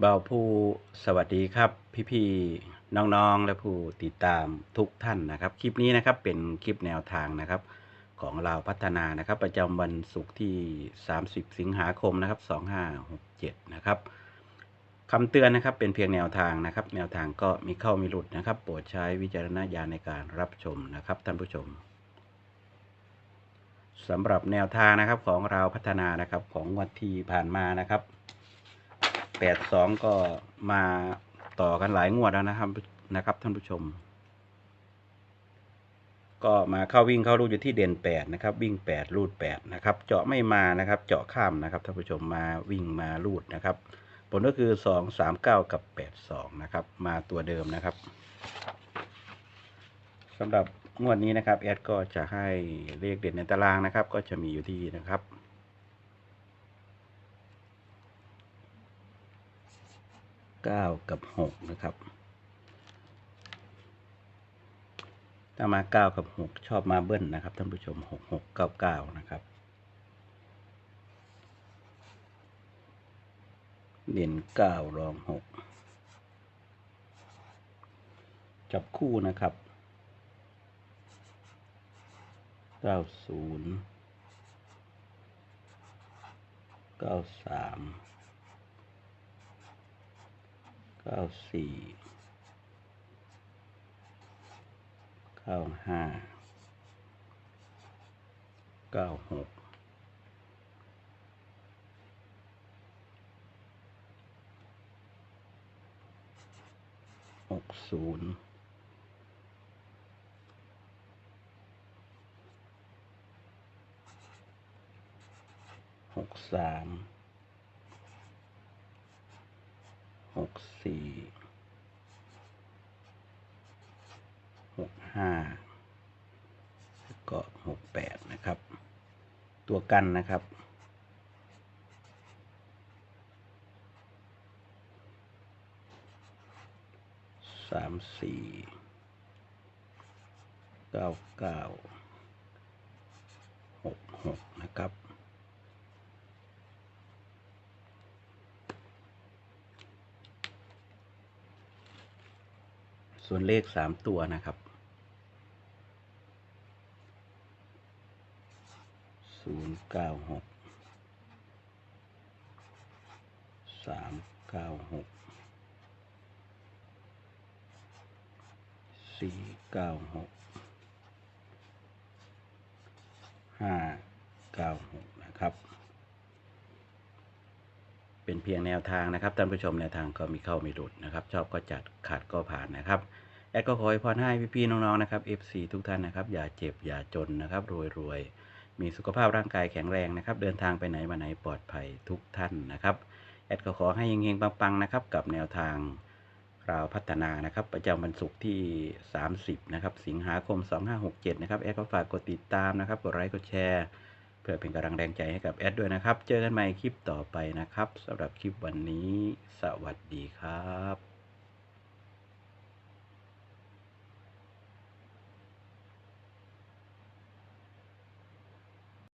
เบาผู้สวัสดีครับ พี่ๆน้องๆและผู้ติดตามทุกท่านนะครับ คลิปนี้นะครับเป็นคลิปแนวทางนะครับ ของเราพัฒนานะครับ ประจำวันศุกร์ที่ 30 สิงหาคมนะครับ 2567 นะครับคำเตือนนะครับเป็นเพียงแนวทางนะครับ แนวทางก็มีเข้ามีหลุดนะครับ โปรดใช้วิจารณญาณในการรับชมนะครับท่านผู้ชมสำหรับแนวทางนะครับของเราพัฒนานะครับของงวันที่ผ่านมานะครับ แปดสองก็มาต่อกันหลายงวดแล้วนะครับนะครับท่านผู้ชม ก็มาเข้าวิ่งเข้ารูดอยู่ที่เด่นแปดนะครับ วิ่งแปดรูดแปดนะครับ เจาะไม่มานะครับ เจาะข้ามนะครับท่านผู้ชมมาวิ่งมารูดนะครับ ผลก็คือสองสามเก้ากับแปดสองนะครับ มาตัวเดิมนะครับสำหรับงวดนี้นะครับแอดก็จะให้เลขเด่นในตารางนะครับ ก็จะมีอยู่ที่นะครับ เก้ากับหกนะครับ ถ้ามาเก้ากับหกชอบมาเบิ้ลนะครับท่านผู้ชมหกหกเก้าเก้านะครับ เด่นเก้ารองหกจับคู่นะครับเก้าศูนย์เก้าสาม เก้าสี่เก้าห้าเก้าหกหกศูนย์หกสาม หกสี่หกห้าแล้วก็หกแปดนะครับ ตัวกันนะครับ สามสี่เก้าเก้าหกหกนะครับ ส่วนเลขสามตัวนะครับศูนย์เก้าหกสามเก้าหกสี่เก้าหกห้าเก้าหกนะครับ เป็นเพียงแนวทางนะครับท่านผู้ชมแนวทางก็มีเข้ามีหลุดนะครับ ชอบก็จัดขาดก็ผ่านนะครับแอดก็ขอให้พรให้พี่ๆน้องๆนะครับ FC ทุกท่านนะครับอย่าเจ็บอย่าจนนะครับรวยๆมีสุขภาพร่างกายแข็งแรงนะครับ เดินทางไปไหนมาไหนปลอดภัยทุกท่านนะครับแอดก็ขอให้เฮงๆปังๆนะครับกับแนวทางราพัฒนานะครับ ประจำวันศุกร์ที่ 30 นะครับ สิงหาคม 2567 นะครับ แอดก็ฝากกดติดตามนะครับ กดไลค์ กดแชร์ พื่อเป็นกำลังแรงใจให้กับแอดด้วยนะครับ เจอกันใหม่คลิปต่อไปนะครับสำหรับคลิปวันนี้ สวัสดีครับ